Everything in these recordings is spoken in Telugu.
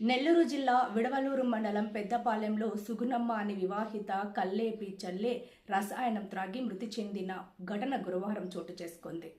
నెల్లూరు జిల్లా విడవలూరు మండలం పెద్దపాలెంలో సుగుణమ్మ అనే వివాహిత కల్లేపి చల్లే రసాయనం త్రాగి మృతి చెందిన ఘటన గురువారం చోటు చేసుకుంది.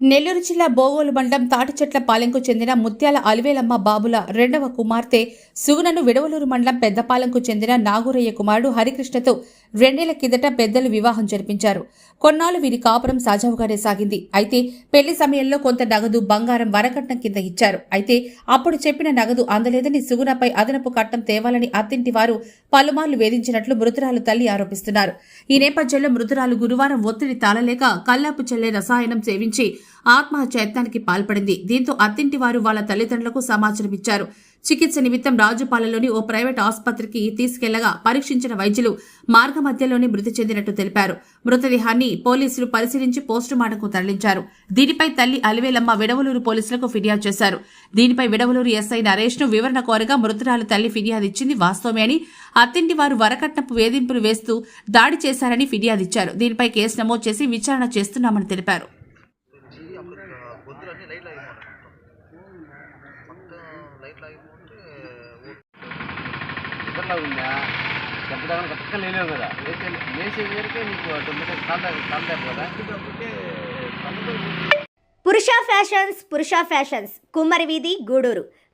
నెల్లూరు జిల్లా బోవోలు మండలం తాటిచెట్ల పాలెంకు చెందిన ముత్యాల అలివేలమ్మ బాబుల రెండవ కుమార్తె సుగుణను విడవలూరు మండలం పెద్దపాలెంకు చెందిన నాగూరయ్య కుమారుడు హరికృష్ణతో రెండేళ్ళ కిందట పెద్దలు వివాహం జరిపించారు. కొన్నాళ్ళు వీరి కాపురం సజావుగానే సాగింది. అయితే పెళ్ళి సమయంలో కొంత నగదు బంగారం వరకట్నం కింద ఇచ్చారు. అయితే అప్పుడు చెప్పిన నగదు అందలేదని సుగుణపై అదనపు కట్నం తేవాలని అత్తింటి వారు పలుమార్లు వేధించినట్లు మృతురాలు తల్లి ఆరోపిస్తున్నారు. ఈ నేపథ్యంలో మృతురాలు గురువారం ఒత్తిడి తాళలేక కల్లాపు చెల్లె రసాయనం సేవించి ఆత్మహత్య పాల్పడింది. దీంతో అత్తింటి వారు వాళ్ళ తల్లిదండ్రులకు సమాచారం ఇచ్చారు. చికిత్స నిమిత్తం రాజుపాలెంలోని ఓ ప్రైవేట్ ఆసుపత్రికి తీసుకెళ్ళగా పరీక్షించిన వైద్యులు మార్గ మధ్యలోనే మృతి చెందినట్టు తెలిపారు. మృతదేహాన్ని పోలీసులు పరిశీలించి పోస్టుమార్టంకు తరలించారు. దీనిపై తల్లి అలివేలమ్మ విడవలూరు పోలీసులకు ఫిర్యాదు చేశారు. దీనిపై విడవలూరు ఎస్ఐ నరేష్ను వివరణ కోరగా మృతురాలు తల్లి ఫిర్యాదు ఇచ్చింది వాస్తవమే అని అత్తింటి వారు వరకట్నపు వేధింపులు వేస్తూ దాడి చేశారని ఫిర్యాదు ఇచ్చారు. దీనిపై కేసు నమోదు చేసి విచారణ చేస్తున్నామని తెలిపారు. ఆగిపోతే ఇబ్బందిగా ఉందా చెప్పడానికి పక్కన లేలేవు కదా. లేచే లేచే వేరుకే నీకు తొమ్మిది కాంతా కాంతా కదా? పురుష ఫ్యాషన్స్ పురుష ఫ్యాషన్స్ కుమ్మరి వీధి గూడూరు.